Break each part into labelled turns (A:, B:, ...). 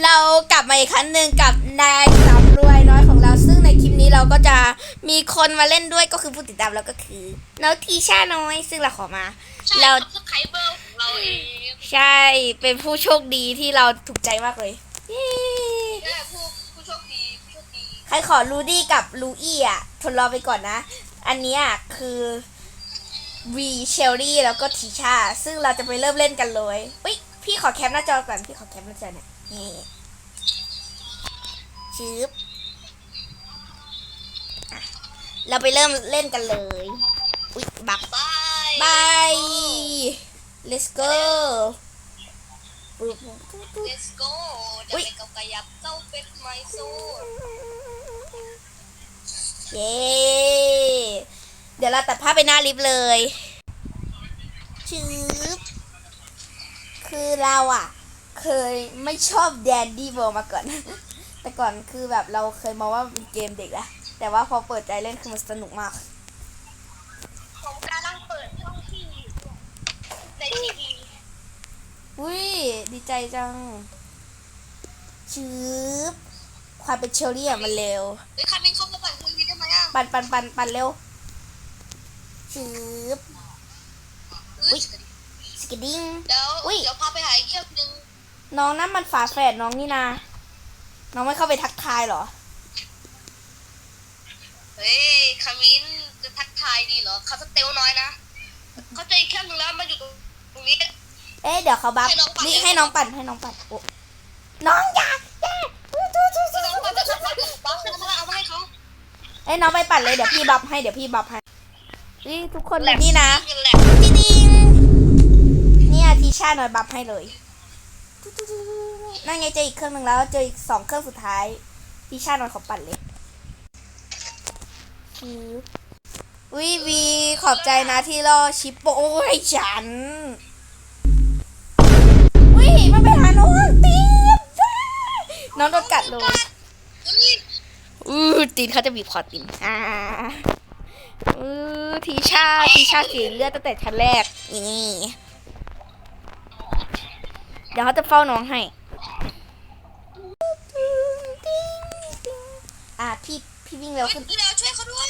A: เรากลับมาอีกครั้งหนึ่งกับนายสำรวยน้อยของเรา ซึ่งในคลิปนี้เราก็จะมีคนมาเล่นด้วยก็คือผู้ติดตามเราก็คือน้องทีชาน้อยซึ่งเราขอมา
B: ใช่
A: เรา
B: สไครเบอร์ของเราเอง
A: ใช่เป็นผู้โชคดีที่เราถูกใจมากเลยเย้
B: แม่ผู้ผู้โชคดีผู้โชคดี
A: ใครขอลูดี้กับลูอี้อะทนรอไปก่อนนะ อันเนี้ยคือวีเชลลี่แล้วก็ทีชาซึ่งเราจะไปเริ่มเล่นกันเลยอุ้ยพี่ขอแคปหน้าจอก่อนพี่ขอแคปหน้าจอหน่อย นี่ชืบอะเราไปเริ่มเล่นกันเลย อุ้ยบัก
B: บาย
A: บาย let's go ปึ๊บ
B: เลสโก้จะ
A: อุ๊ย
B: ไปกับกายับเจ้าเป็นไมโซ
A: เย้เดี๋ยวเราตัดภาพไปหน้าลิฟต์เลยชืบคือเราอะ เคยไม่ชอบแดนดี้โบมาก่อน แต่ก่อนคือแบบเราเคยมองว่ามันเป็นเกมเด็กอะแต่ว่าพอเปิดใจเล่นคือมันสนุกมาก
B: ผมกำลังเปิดช่องที่ในทีวี
A: อุ้ยดีใจจังชืบความเป็นเชอรี่อะมันเร็ว
B: เฮ้ยคามินเข้ามาปั่นทีวีได้ไหมอะ
A: ปันปันปันปันเร็วชืบ
B: อุ๊ย
A: สกิดดิ้ง
B: เดี๋ยว
A: อุ๊ย
B: เดี๋ยวพาไปหาอีกเครื่องนึง
A: น้องนั่นมันฝาแฝดน้องนี่นา น้องไม่เข้าไปทักทายเหรอ
B: เฮ้ยคามินจะทักทายดีเหรอเขาสเตลน้อยนะเขาเจออีกเครื่องนึงแล้วมาอยู่ตรงนี้
A: เอ๊ะเดี๋ยวเขาบัฟ
B: ให้น้องปั่น
A: นี่ให้น้องปั่นให้น้องปั่นโอ้น้องอยากแย่อู้ทูทูทู
B: ก็น้องปั่นจะทักทายบอสจะเอามาให้เขา
A: เอ้ยน้องไปปั่นเลยเดี๋ยวพี่บัฟให้เดี๋ยวพี่บัฟให้นี่ทุกคนดูนี่นะ
B: แหละ
A: จริงๆเนี่ยทีชาหน่อยบัฟให้เลย นั่นไงเจออีกเครื่องหนึ่งแล้ว เจออีกสองเครื่องสุดท้ายทีชาหน่อยขอปั่นเลยชิวอุ้ยวีขอบใจนะที่รอชิปโป้ให้ฉันอุ้ยมันไปหาน้องตีนน้องโดนกัดเลย
B: เฮ้ย
A: อือตีนเขาจะบีบคอตีนอ่าอือทีชาทีชาเสียเลือดตั้งแต่ชั้นแรกนี่เดี๋ยวเขาจะเฝ้าน้องให้ อ่าพี่พี่วิ่งเร็ว
B: เฮ้ย
A: ขึ้น
B: เดี๋ยวช่วยเขาด้วย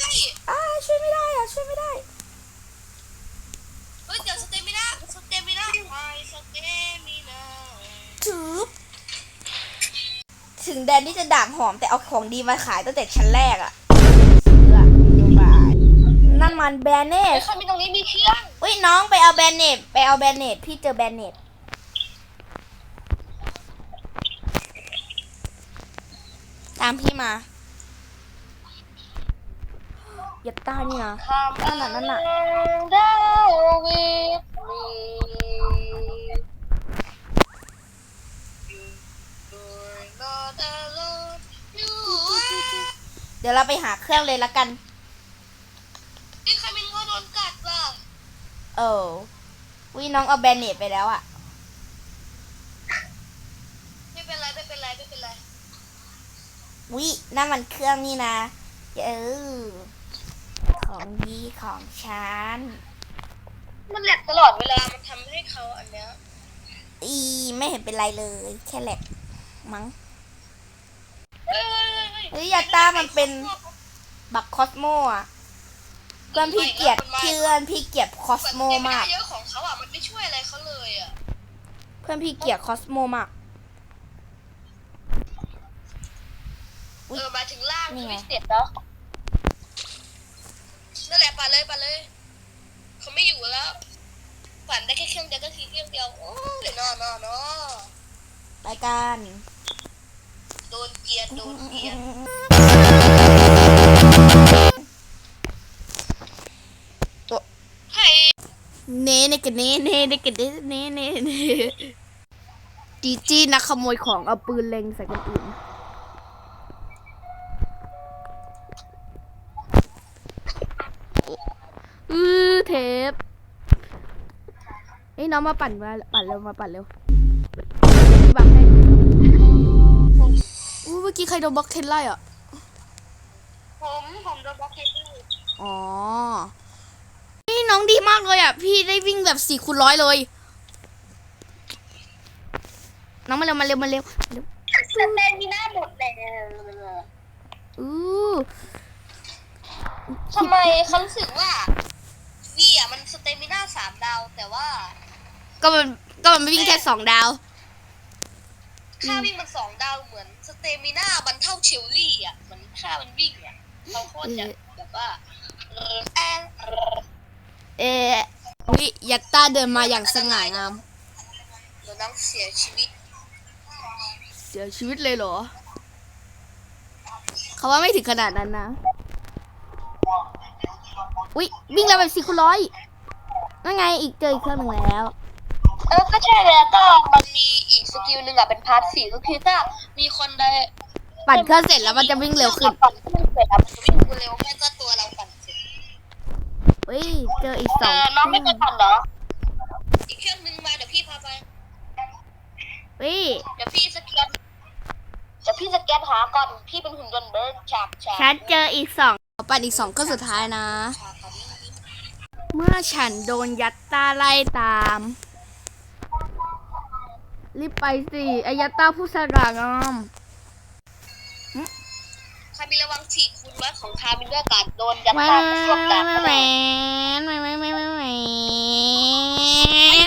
A: อ่าช่วยไม่ได้อะช่วยไม่ได้
B: เฮ้ยเดี๋ยวสเตมิน่าสเตมิน่าไม่สเตมิน่า
A: ถือถึงแดนที่จะด่างหอมแต่เอาของดีมาขายตั้งแต่ชั้นแรกอะเสือเดี๋ยวบายนั่นมันแบนเน
B: เฮ้
A: ต
B: ยเขามีตรงนี้มีเครื่อง
A: อุ้ยน้องไปเอาแบนเนตไปเอาแบนเนตพี่เจอแบนเนต ตามพี่มา อย่าต้านี่นะนั่นน่ะนั่นน่ะ
B: ดาววิทมี You're not alone You are
A: เดี๋ยวเราไปหาเครื่องเลยละกัน
B: นี่ใครเป็นว่าโดนกัดว่ะ
A: เออวิน้องเอาแบนเนตไปแล้วอะ
B: ไม่เป็นไรไม่เป็นไรไม่เป็นไร
A: วินั่นมันเครื่องนี่นะเออของดีของฉัน
B: มันแหลกตลอดเวลา มันทำให้เขาอันเนี้ย
A: อีไม่เห็นเป็นไรเลย แค่แหลกมั้ง
B: เอ้ย
A: เฮ้ยยาต้ามันเป็นบักคอสโมอะเพื่อนพี่เกลียดเพื่อนพี่เกลียดคอสโมมาก
B: เยอะของเขาอะ มันไม่ช่วยอะไรเขาเลยอะ
A: เพื่อนพี่เกลียดคอสโมมาก
B: เอยอหมายถึงล่าง
A: นี่
B: คือ
A: ไง
B: ไม่เสร็จแล้วนั่นแหละปั่นเลยปั่นเลย เขาไม่อยู่แล้วปั่นได้แค่เครื่องเดียวก็ทีเครื่องเดียวโอ้ยนอนนอน
A: ไปกัน
B: โดนเกลียดโดนเกลียดให้
A: เน่เนกันเน่เน่เนกันเน่เน่เน่เน่จีจี้นักขโมยของเอาปืนเล็งใส่คนอื่น อื อเทปเอ้ยน้องมาปั่นมาปั่นเร็วมาปั่นเร็วพี่บังให้อู้เมื่อกี้ใครโดนบล็อกเทนไล่อะ
B: ผม ผมโดนบล็อกเคส
A: อ๋อ นี่น้องดีมากเลยอะ พี่ได้วิ่งแบบสี่คูณร้อยเลย น้องมาเร็วมาเร็วมาเร็วมาเร็ว
B: สเตมิน่าหมดแล้ว
A: อู้
B: ทำไมเขารู้สึกว่าวีอะ มันสเตมิน่าสามดาว แต่ว่า
A: ก็มันก็มันวิ่งแค่สองดาว
B: ค่าวิ่งมันสองดาวเหมือนสเตมิน่ามันเท่าเชลลี่อะเหมือนค่ามันวิ่งอะเราโคตรจะแบบว่าเออแอนเออ
A: เอ๊ะวิยัตตาเดินมาอย่างสง่างาม
B: เดี๋ยวน้องเสียชีวิต
A: เสียชีวิตเลยเหรอ เขาว่าไม่ถึงขนาดนั้นนะวิวิ่งแล้วแบบสี่คูณร้อย นั่นไงอีกเจออีกเครื่องหนึ่งแล้ว
B: เออก็ใช่แล้วก็มันมีอีกสกิลหนึ่งอะเป็นพาร์ทสี่ก็คือถ้ามีคนใด
A: ปั่นเครื่องเสร็จแล้วมันจะวิ่งเร็วขึ้น
B: ปั่นเครื่องเสร็จแล้วมันจะวิ่งเร็วแค่ก็ตัวเราปั่นเสร็จ
A: วิเจออีกส
B: เอ
A: อง
B: อน้องไม่เคยปั่นเหรออีกเครื่องนึงมาเดี๋ยวพี่พาไป
A: วิ
B: เดี๋ยวพี่สแกนเดี๋ยวพี่สแกนหาก่อนพี่เป็นหุ่นยนต์เบิร์ดฉากฉาก
A: ฉันเจออีกสองปั่นอีกสองเครื่องสุดท้ายนะ
B: ฉากตอนนี้
A: เมื่อฉันโดนยัตตาไล่ตาม รีบไปสิไอยัตตาผู้สง่างาม
B: คามิระวังฉีกคุณร้อยของคามิด้วยการโดนยัด
A: แหว
B: ตามไปช่วงกลาง
A: น
B: คะ
A: แหว
B: แนน
A: นแหวนแหวนแหวนแหวนแหว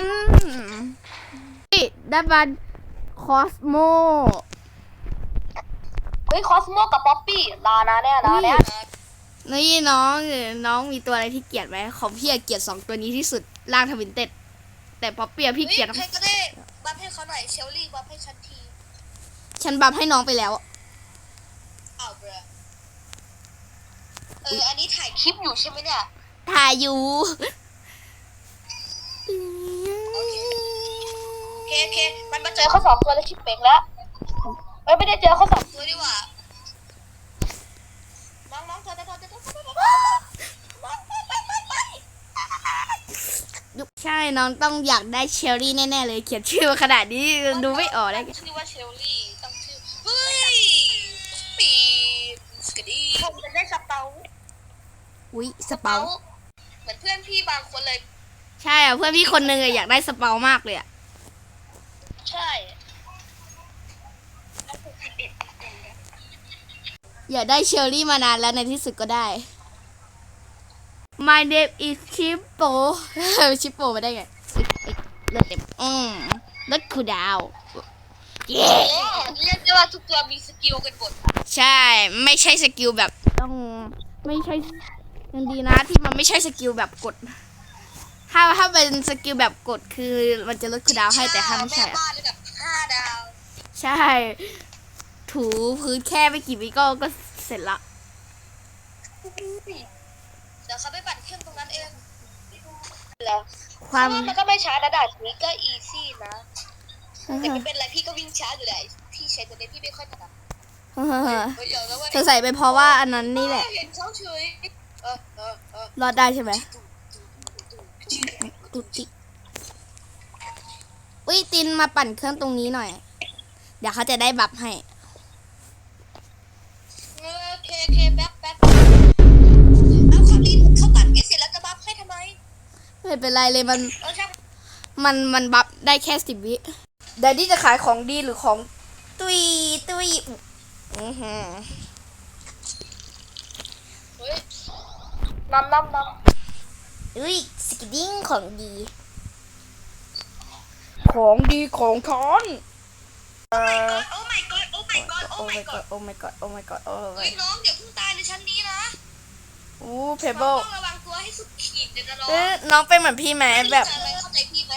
A: นนี่ดับบันคอสโม
B: เฮ้ยคอสโมกับป๊อปปี้ลานะเนี่ยลาเนี่ย
A: นี่น้องน้องมีตัวอะไรที่เกลียดไหมของพี่อะเกลียดสองตัวนี้ที่สุดล่างทวินเต็ด แต่ป๊อปเปียพี่
B: เฮ้ย
A: เกลียด
B: ใครก็ได้บัฟให้เขาหน่อยเชลลี่บัฟให้ฉันที
A: ฉันบัฟให้น้องไปแล้ว
B: อ้าวเบรอเอออันนี้ถ่ายคลิปอยู่ใช่ไหมเนี่ย
A: ถ่ายอยู่
B: โอเคโอเคมันมาเจอเขาสองตัวแล้วชิปเป่งแล้วเอ้ยไม่ได้เจอเขาสองตัวดีกว่า
A: ใช่น้องต้องอยากได้เชอรี่แน่ๆเลยเขียนชื่อมาขนาดนี้ดูไม่ออกได้ไง
B: ชื่อว่าเชลลี่ตั้งชื่อเฮ้ยปีสกดีผมจะได้สเปา
A: อุ้ยสเปา
B: เหมือนเพื่อนพี่บางคนเลย
A: ใช่อะเพื่อนพี่คนหนึงอะอยากได้สเปามากเลยอะ
B: ใช่
A: อยากได้เชอรี่มานานแล้วในที่สุดก็ได้ My name is Chippo ชิปโปมาได้ไงเลือดเต็มอืมเลือดคูลดาวน์เย้
B: เรียกได้ว่าทุกตัวมีสกิลกันหมด
A: ใช่ ไม่ใช่สกิลแบบต้องไม่ใช่ยังดีนะที่มันไม่ใช่สกิลแบบกด ถ้าถ้าเป็นสกิลแบบกดคือมันจะลดคูลดาวน์ให้แต่ถ้าไม่ใช่
B: แม่
A: อะ
B: บ้านระดับห้าดาว
A: ใช่ ถูพื้นแค่ไม่กี่วิก็ก็เสร็จละ
B: เดี๋ยวเขาไปปั่นเครื่องตรงนั้นเองแล้ว
A: ความ
B: มันก็ไม่ช้านะด่านนี้ก็อีซี่นะแต่ไม่เป็นไรพี่ก็วิ่งช้าอยู่แหละพี่ใช้ตัวนี้พี่ไม่ค่อยถนัดเฮ้ยเดี๋ยวแล้วว่า
A: สงสัยเป็นเพราะว่าอันนั้นนี่แหละ
B: เห็นเขาเฉยเออเออเออ
A: รอดได้ใช่ไหม
B: ชื่ออะไร
A: ตุติอุ้ยตินมาปั่นเครื่องตรงนี้หน่อย เดี๋ยวเขาจะได้บัฟให้
B: ไม่
A: เป็นไรเลยมัน
B: เออช่าง
A: มันมันบัฟได้แค่สิบวิเดี๋ยวนี่จะขายของดีหรือของตุยตุยอือหือ
B: เฮ้ยน้ำน้ำน้ำ
A: อุ้ยสกิดดิ้งของดี ของดีของทอนเออ
B: โอ้ my god โอ้ my god โอ้
A: โอ้
B: my
A: my god
B: god
A: โอ้ my god โอ้ my god โอ้
B: เฮ้ยน้องเดี๋ยวเพิ่งตายในชั้นนี้นะ
A: อู้เพ
B: น้
A: เบิล
B: องต้องระวังตัวให้สุดขี ดเลยนะน้อง
A: เอ๊ะน้องเป็นเหมือนพี่ไหมแบบ
B: อะไรเข้าใจพี่ไหม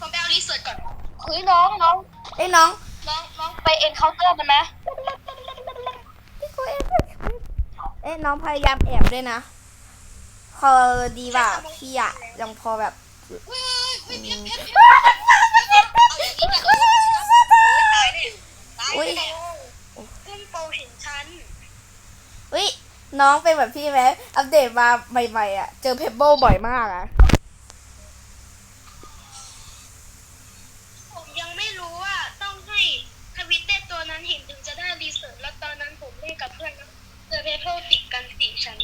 B: ผมไปเอารีเสิร์ชก่อนเฮ้ยน้องน้อง
A: เอ้ยน้อง
B: น้องน้องไปเอ็นเคาน์เตอร์มันไหม
A: เอ๊ะน้องพยายามแอบด้วยนะ พอดีว่าพี่อะยังพอแบบ
B: เฮ้ยเฮ้ยเฮ้ยเพี้ยนเพี้ยนเพี้ยนเอาอย่างนี้แบบโอ้ยตายเนี่ยตายเนี่ยขึ้นโปรเห็นฉัน
A: อุ้ย น้องเป็นแบบพี่ไหมอัปเดตมาใหม่ๆอะเจอเพเบิลบ่อยมากอะ
B: ผมยังไม่รู้ว่าต้องให้ทวิตเตอร์ตัวนั้นเห็นถึงจะได้รีเสิร์ชแล้วตอนนั้นผมเล่นกับเพื่อนนะเจอเพเพิลติดกันสี่ชั้น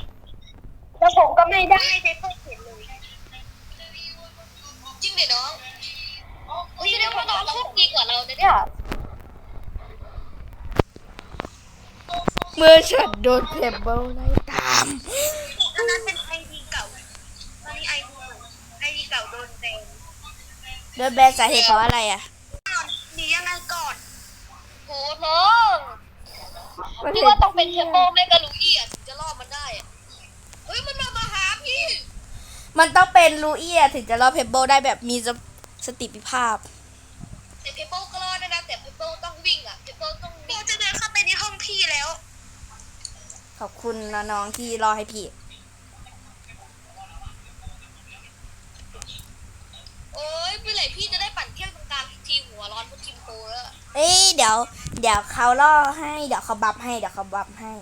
B: แล้วผมก็ไม่ได้เพเพิลเห็นเลยจริงเดี๋ยวน้องนี่เรียกว่าน้องโชคดีกว่าเราเนี่ย
A: เมื่อฉันโดนเพเบิลไล่ตาม
B: อันนั้นเป็นไอดีเก่าตอนนี้ไอดีใหม่ไอดีเก่าโดนแบน
A: โดนแบนสาเหตุเพราะอะไรอะ
B: หนียังไงก่อนโหน้องพี่ว่าต้องเป็นเทมโบไม่กระลุยอะถึงจะรอดมันได้อะเฮ้ยมันมามาหาพี่
A: มันต้องเป็นลูอี้อะถึงจะรอดเพเบิลได้แบบมีสสติปิภาพ อบคุณนะน้องที่รอให้พี่
B: โอ้ยเมื่อไหร่พี่จะได้ปั่นเครื่องตรงกลางทีมหัวร้อนพวกทีมโปรแล้ว
A: เอ้ยเดี๋ยว เดี๋ยวเขาล่อให้เดี๋ยวเขาบัฟให้เดี๋ยวเขาบัฟให้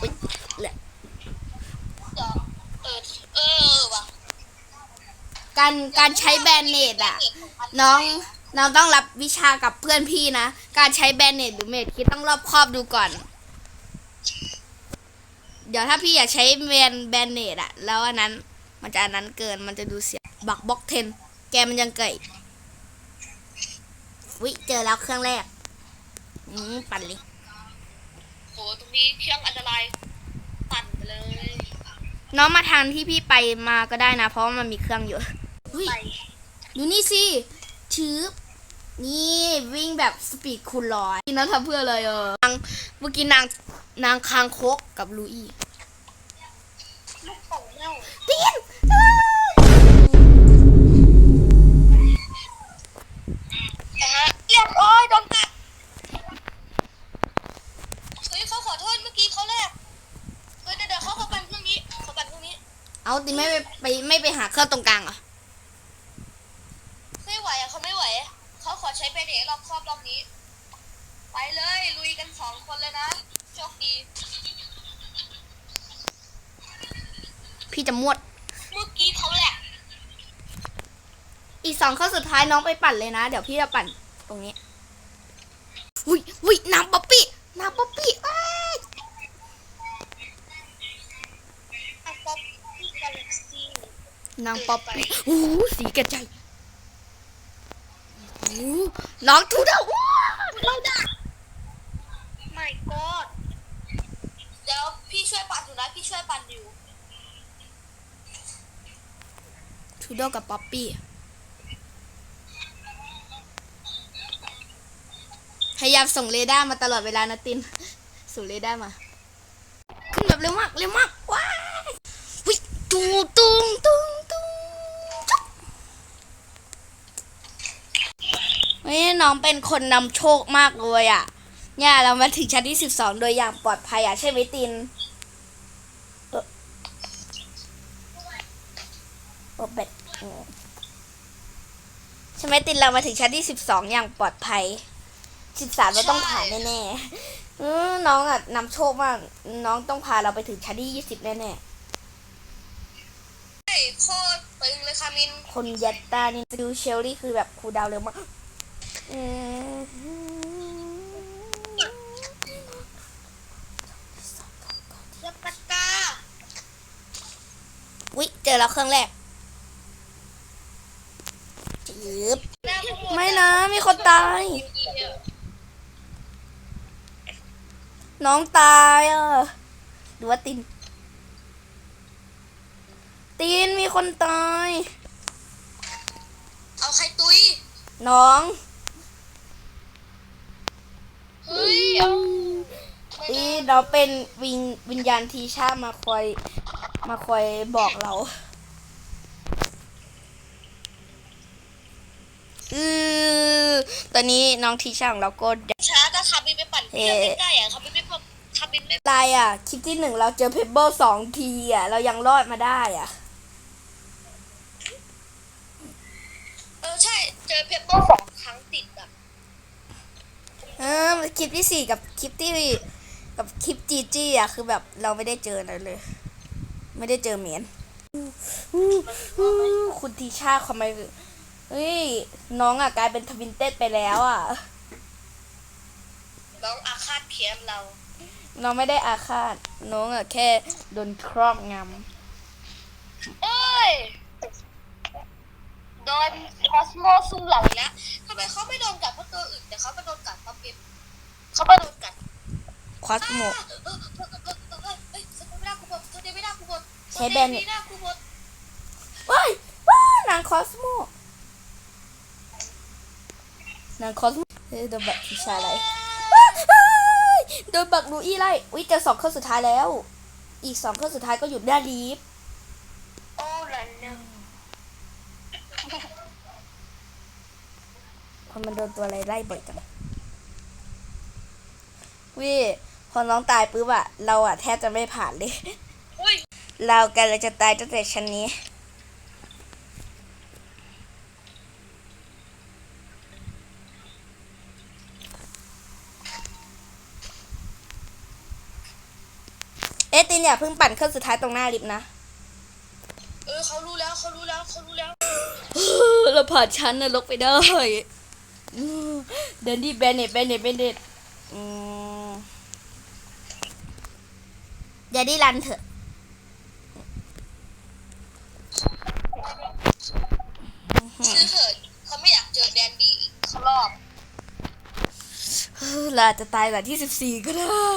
A: อุ๊ยเหลือ
B: เออเออว่ะ
A: การการใช้แบนเนตอะน้อง น้องต้องรับวิชากับเพื่อนพี่นะ การใช้แบนเนตหรือเมดคิดต้องรอบครอบดูก่อน เดี๋ยวถ้าพี่อยากใช้แบนแบนเนตอะแล้วอันนั้น มันจะอันนั้นเกินมันจะดูเสียบักบ็อกเทน แกมันยังเกยวิเจอแล้วเครื่องแรกอืมปั่นเลย
B: โหตรงนี้เครื่องอันตรายปั่นไปเลย
A: น้องมาทางที่พี่ไปมาก็ได้นะ เพราะว่ามันมีเครื่องอยู่เฮ้ย
B: ไป
A: ดูนี่สิ ชืบนี่วิ่งแบบสปีดคูณร้อยกินน้ำทำเพื่ออะไรเออนางเมื่อกี้นางนางคางคกกับลูอี้
B: ลูกโป่งเน่า
A: เตียน
B: นะฮะเรียบร้อยโดนตัดเฮ้ยเขาขอโทษเมื่อกี้เขาแลกเฮ้ยเดี๋ยวเดี๋ยวเขาขอปั่นเครื่องนี้ขอปั่นเครื่องนี้
A: เอาติไม่ไปไปไม่ไปหาเครื่องตรงกลางเหรอ
B: ไม่ไหวอะ เขาไม่ไหว เขาขอใช้เบเดรอบครอบรอบนี้ ไปเลยลุยกันสองคนเลยนะ โชคดี
A: พี่จะมวด
B: เมื่อกี้เขาแหลก
A: อีกสองข้อสุดท้ายน้องไปปั่นเลยนะ เดี๋ยวพี่จะปั่นตรงนี้อุ้ยอุ้ยน้ำป๊อปปี้น้ำป๊อปปี้อ้าย
B: อะป๊อปปี้กาแล็กซี่
A: นางป๊อปปี้อู้หูสีกระจายอู้หู น้องทูเดาว้า
B: เราได้ my god เดี๋ยวพี่ช่วยปั่นอยู่นะพี่ช่วยปั่นอยู่
A: ทูโดกับป๊อปปี้พยายามส่งเรดาร์มาตลอดเวลานะตินส่งเรดาร์มาขึ้นแบบเร็วมากเร็วมากว้ายวิตุ้งตุ้งตุ้งตุ้งจุ๊บ เฮ้ยน้องเป็นคนนำโชคมากเลยอะ เนี่ยเรามาถึงชั้นที่สิบสองโดยอย่างปลอดภัยอะใช่ไหมตินเออโอเป็ดใช่ไหมตินเรามาถึงชั้นที่สิบสองอย่างปลอดภัยสิบสามเราต้องผ่านแน่ๆเออน้องอะนำโชคมาก น้องต้องพาเราไปถึงชั้นที่ยี่สิบแน่
B: เฮ้ยโคตรตึงเลยค่ะมิน
A: คนยัตตานี่ดูเชลลี่คือแบบครูดาวเร็วมาก ออ
B: ยับปากกา
A: วิเจอแล้วเครื่องแรกจืบ
B: แม่พวกหด
A: ไม่นะ มีคนตาย น้องตายอะหรือว่าติน ตินมีคนตาย
B: เอาใครตุย
A: น้อง
B: เฮ้ยเอาไม่
A: นี่
B: ได้
A: เราเป็นวิญวิญญาณทีชามาคอยมาคอยบอกเราอือตอนนี้น้องทีชาของเราก็ได้
B: ช้าถ้าคาบินไปปั่นเครื่องใกล้ๆอะคาบินไม่พอคาบินไม่
A: ตายอะ คลิปที่หนึ่งเราเจอเพเบิลสองทีอะ เรายังรอดมาได้อะ
B: เออใช่ เจอเพปเปอร์สองครั้งติดอะ
A: เออ คลิปที่สี่กับคลิปที่กับคลิปจีจี้อะคือแบบเราไม่ได้เจออะไรเลย ไม่ได้เจอเหมียนคุณทีชาทำไมเฮ้ยน้องอะกลายเป็นทวินเต็ดไปแล้วอะ
B: น้องอาฆาตเคียมเรา
A: น้องไม่ได้อาฆาต น้องอะแค่โดนครอบง
B: เอ้ยโดนคอสโมสู้เราอีกแล้วทำไมเขาไม่โดนกัดเพราะตัวอื่นแต่เขาไปโดนกัดเพราะเพชร เขาไปโดนกัด
A: คอสโม
B: เออเออเออเออเออเฮ้ยสกุลไม่ได้กูบดตัวเดียวไม่ได้กูบด
A: ใช้แบนเนี่
B: เนี่ยยกูบด
A: ว้ายว้ายนางคอสโมนางคอสโมเฮ้ยโดนบักพิชาอะไรว้ายโดนบักลูอี้ไล่อุ้ยเจอสองเครื่องสุดท้ายแล้ว อีกสองเครื่องสุดท้ายก็หยุดได้ลีฟ
B: โอ้ลันเนอ
A: เพราะมันโดนตัวอะไรไล่บ่อยจัง วิพอน้องตายปุ๊บอะเราอะแทบจะไม่ผ่านเลย
B: อุ้ย
A: เรากันเลยจะตายตั้งแต่ชั้นนี้ เอะตินอย่าเพิ่งปั่นเครื่องสุดท้ายตรงหน้าลิฟต์นะ
B: เออเขารู้แล้วเขารู้แล้วเขารู้แล้ว
A: เราผ่านชั้นนรกไปได้อืมเดนดี้แบนเน็ตแบนเน็ตแบนเน็ตอืม อย่าได้รันเถอะ
B: ซื้อเถิดเขาไม่อยากเจอแดนดี้อีกเขารอบ
A: เราอาจจะตายหลังที่สิบสี่ก็ได้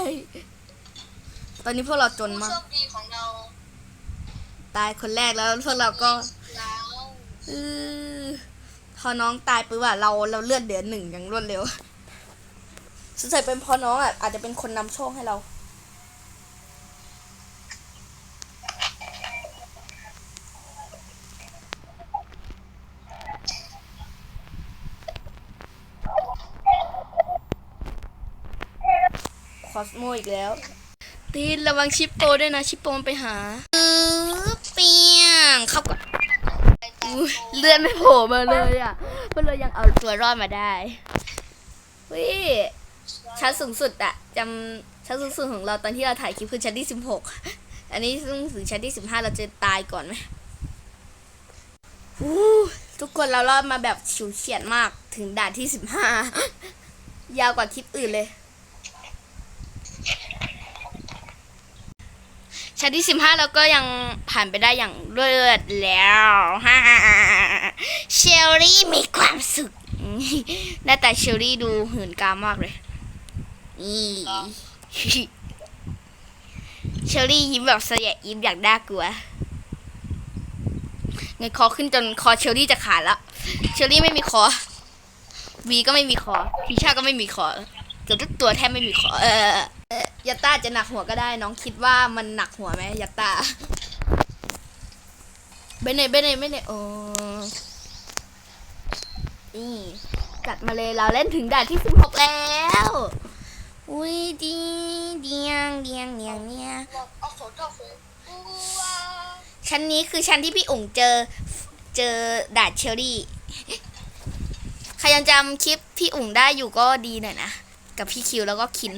A: ตอนนี้พวกเราจน
B: ผู้
A: มา
B: โช
A: ก
B: คดีของเรา
A: ตายคนแรกแล้วพวกเราก็
B: แล้ว
A: เออพอน้องตายปุ๊บอะเราเราเลือดเหลือหนึ่งอย่างรวดเร็วสงสัยเป็นเพอน้องอะอาจจะเป็นคนนำโชคให้เรา อสโมอีกแล้ว ตีนระวังชิปโปด้วยนะ ชิปโปมันไปหาเออเปียงเข้าก่อนอุ๊ยเลื่อนไม่โผล่มาเลยอะเพื่อเรายังเอาตัวรอดมาได้วิชั้นสูงสุดอะจำชั้นสูงสุดของเราตอนที่เราถ่ายคลิปคือชั้นที่สิบหกอันนี้ซึ่งถึงชั้นที่สิบห้าเราจะตายก่อนไหมอู้ทุกคนเรารอดมาแบบฉิวเฉียดมากถึงด่านที่สิบห้ายาวกว่าคลิปอื่นเลย ชั้นที่สิบห้าเราก็ยังผ่านไปได้อย่างรวดแล้วฮ่าเชลลี่มีความสุขหน้าตาเชลลี่ดูหื่นกามมากเลยนี่เชลลี่ยิ้มแบบเสียยิ้มอย่างน่ากลัวไงคอขึ้นจนคอเชลลี่จะขาดแล้วเชลลี่ไม่มีคอวีก็ไม่มีคอพีชาก็ไม่มีคอเกือบทุกตัวแทบไม่มีคอเออ ยาต้าจะหนักหัวก็ได้ น้องคิดว่ามันหนักหัวไหมยาต้าเบนเน่เบนเน่เบนเน่โอ้นี่จัดมาเลยเราเล่นถึงด่านที่สิบหกแล้วอุ้ยดีเดียงเดียงเดียงเนี่ยชั้นนี้คือชั้นที่พี่อุ๋งเจอเจอด่านเชอรี่ใครยังจำคลิปพี่อุ๋งได้อยู่ก็ดีหน่อยนะ กับพี่คิวแล้วก็คิน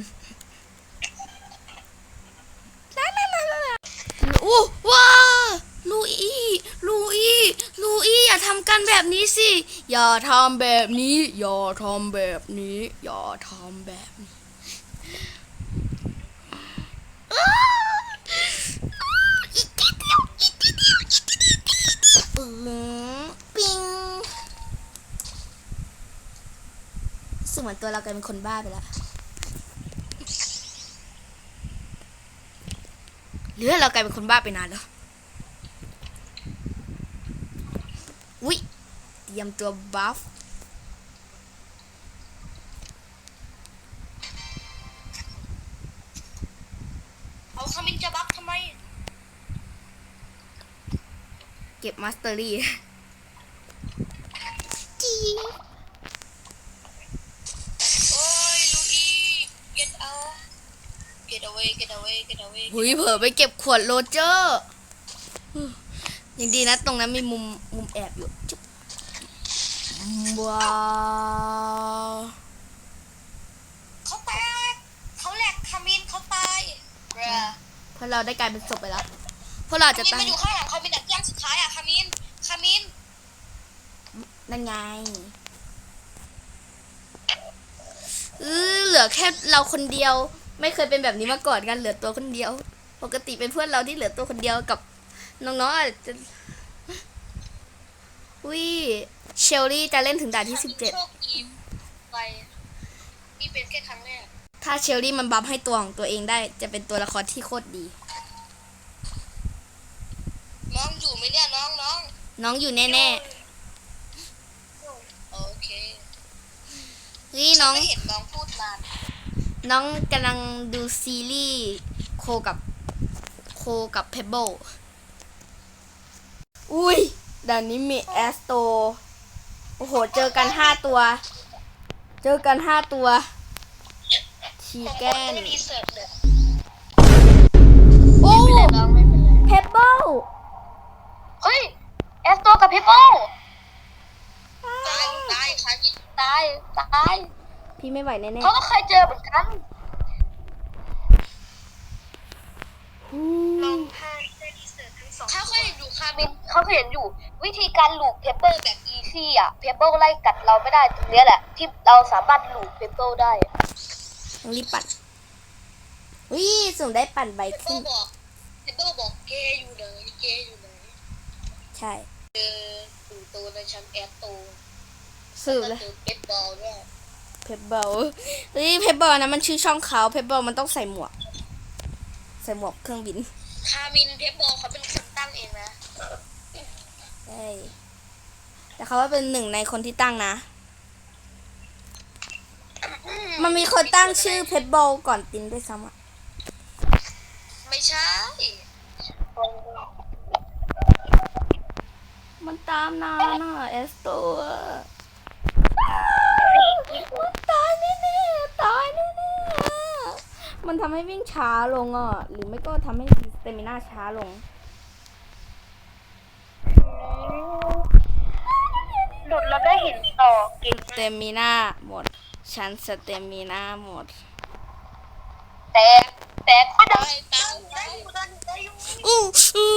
A: อู้ว้าลูอี้ลูอี้ลูอี้อย่าทำกันแบบนี้สิ อย่าทำแบบนี้ อย่าทำแบบนี้ อย่าทำแบบนี้อ้าวอีกนิดเดียวอีกนิดเดียวอีกนิดเดียวอืมปิงรู้สึกเหมือนตัวเรากลายเป็นคนบ้าไปแล้ว หรือเรากลายเป็นคนบ้าไปนานแล้ว อุ้ยเตรียมตัวบัฟ
B: เอาคามินจะบัฟทำไม
A: เก็บมาสเตอรี่จี
B: โอ้ยลูอี้ get out get away get away get away
A: หุยเผลอไปเก็บขวดโรเจอร์ยังดีนะ ตรงนั้นมีมุมมุมแอบอยู่จุ๊บว้าว
B: เขาตายเขาแหลกคามินเขาตายเบรอ
A: เพราะเราได้กลายเป็นศพไปแล้วเพราะเรา
B: คา
A: จะ
B: มิน
A: ตา
B: มายอยู่ข้างหลังคามินดักย่างสุดท้ายอะคามินคามิน
A: นั่นไงเออเหลือแค่เราคนเดียว ไม่เคยเป็นแบบนี้มาก่อนกันเหลือตัวคนเดียว ปกติเป็นเพื่อนเราที่เหลือตัวคนเดียวกับน้องๆอาจจะวิเชลลี่จะเล่นถึงด่านที่สิบเจ็ด
B: โชคดีไปนี่เป็นแค่ครั้งแรก
A: ถ้าเชลลี่มันบัฟให้ตัวของตัวเองได้ จะเป็นตัวละครที่โคตรดี
B: น้องอยู่ไหมเนี่ยน้องน้อง
A: น้องอยู่แน่
B: โอเค
A: ๆเฮ้ยน้อง
B: ไม่เห็นน้องพูดนาน
A: น้องกำลังดูซีรีส์โคกับโคกับเพเบิลอุ้ยด่านนี้มีแอสโต โอ้โห เจอกันห้าตัว เจอกันห้าตัวชีแกน
B: ไม่รีเสิร์ชเลย
A: โอ้
B: ไม่เป็นไรน้องไม่เป็นไร
A: เพเบิล
B: เฮ้ย แอสโตกับเพเปิลตาย ตายค่ะยิงตาย ตาย
A: พี่ไม่ไหวแน่
B: เขาก็เคยเจอเหมือนกัน
A: ๆ
B: ลองพาได้รีเสิร์ชทั้งสองเขาเคยเห็นอยู่คาบินเขาเคยเห็นอยู่ วิธีการลูกเพเปอร์แบบอีซี่อะเพเปอร์ไล่กัดเราไม่ได้ตรงเนี้ยแหละ ที่เราสามารถลูกเพเปอร์ได้
A: ต้องรีบปั่นวิสุ่มได้ปั่นใบ
B: เพเปอ
A: ขึ้น
B: ร์บอกเพเปอร์บอกเกย์อยู่ไหนเกย์อยู่ไหน
A: ใช่
B: เจอตู่โตในชั้นแอดโต
A: สืบ
B: ก็
A: เลย
B: เจอเพชรบอลด้วย
A: เพเบิลเฮ้ยเพเบิลนะมันชื่อช่องเขาเพเบิลมันต้องใส่หมวก ใส่หมวกเครื่องบิน
B: คามินเพชรบอลเขาเป็นคนตั้งเองนะ
A: ใช่แต่เขาว่าเป็นหนึ่งในคนที่ตั้งนะ มันมีคนตั้งชื่อเพชรบอลก่อนตินด้วยซ้ำอะ
B: ไม่ใช่
A: มันตามนานอะเอสโตมันตายแน่ๆ ตายแน่ๆมันทำให้วิ่งช้าลงอะ หรือไม่ก็ทำให้สเตมิน่าช้าลง
B: หลุดแล้วได้เห็นต่อเก่ง
A: สเตมิน่าหมด ฉันสเตมิน่าหมด
B: แต่แต่ก็ได้ตามได้อยู่ได้อยู่ได้อยู่
A: อู้อู้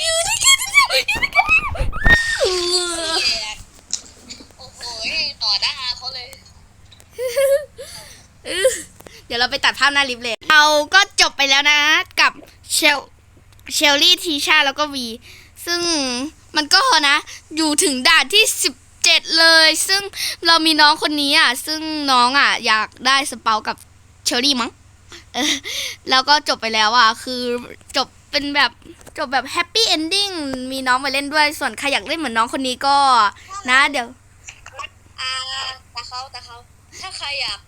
A: อยู่ด้วยกันอยู่ด้วยกัน
B: โอ้โหต่อหน้าเขาเลย
A: เราไปตัดภาพหน้าลิฟต์เลย เราก็จบไปแล้วนะ กับเชลเชลลี่ทีชาแล้วก็วี ซึ่งมันก็นะ อยู่ถึงด่านที่17เจ็ดเลย ซึ่งเรามีน้องคนนี้อะ ซึ่งน้องอะ อยากได้สเปากับเชลลี่มั้งแล้วก็จบไปแล้วอะ คือจบเป็นแบบจบแบบแฮปปี้เอนดิ้งมีน้องมาเล่นด้วย ส่วนใครอยากเล่นเหมือนน้องคนนี้ก็ นะ เดี๋ยว
B: ตาเขาตาเขาถ้าใครอยาก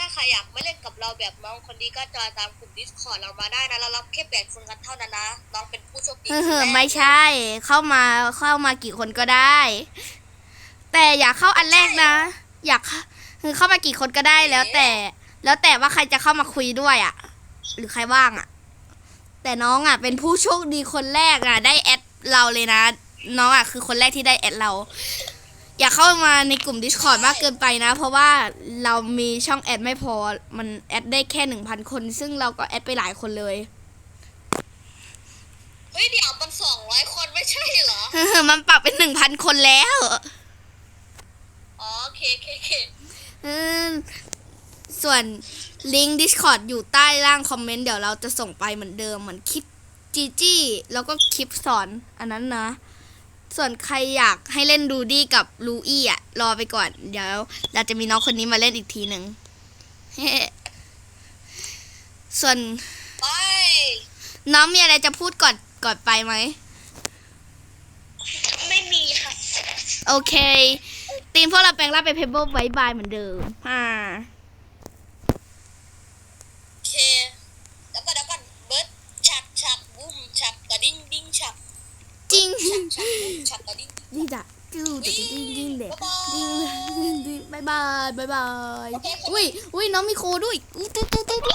B: ถ้าใครอยากไม่เล่นกับเราแบบน้องคนนี้ก็จอยตามกลุ่มดิสคอร์ดเรามาได้นะ เรารับแค่แปดคนกันเท่านั้นนะ น้องเป็นผู้โชคดี
A: เอ
B: คน
A: อ
B: แรก
A: ไม่ใช่ เข้ามาเข้ามากี่คนก็ได้ แต่อยากเข้าอันแรกนะ อยากเข้าคือเข้ามากี่คนก็ได้แล้วแต่ แล้วแต่ว่าใครจะเข้ามาคุยด้วยอะ หรือใครว่างอะ แต่น้องอะ เป็นผู้โชคดีคนแรกอะ ได้แอดเราเลยนะ น้องอะคือคนแรกที่ได้แอดเรา อย่าเข้ามาในกลุ่ม Discord มากเกินไปนะ เพราะว่าเรามีช่องแอดไม่พอ มันแอดได้แค่หนึ่งพันคน ซึ่งเราก็แอดไปหลายคนเลย
B: เฮ้ยเดี๋ยวมันสองร้อยคนไม่ใช่เหรอ
A: มันปรับเป็นหนึ่งพันคนแล้ว
B: อ๋อโอเคโอเคโอเค
A: อืมส่วนลิงก์ Discord อยู่ใต้ล่างคอมเมนต์ เดี๋ยวเราจะส่งไปเหมือนเดิมเหมือนคลิปจีจี้แล้วก็คลิปสอนอันนั้นนะ ส่วนใครอยากให้เล่นดูดี้กับลูอี้อะ รอไปก่อน เดี๋ยวเราจะมีน้องคนนี้มาเล่นอีกทีหนึ่งเฮ้ส่วน
B: ไป
A: น้องมีอะไรจะพูดก่อนก่อนไปไหม
B: ไม่มีค่ะ
A: โอเคทีมพวกเราแปลงร่างเป็นเพเบิลไบายบายเหมือนเดิมอ่า
B: โอเค แล้วก็เดี๋ยวก่อนเบิร์ดฉับฉับบุ้มฉับกระดิ่งดิ้งฉับ
A: จริง
B: ฉับฉับบุ้มฉับกระดิ่ง
A: นี่จ้ะจูดิ้งดิ้งดิ้งเด็กดิ้งดิ้งดิ้งบายบายบายบายอุ้ยอุ้ยน้องมีโคด้วยอู้ตุ๊ตุ๊ตุ๊ตุ๊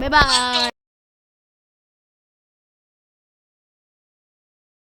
A: บายบาย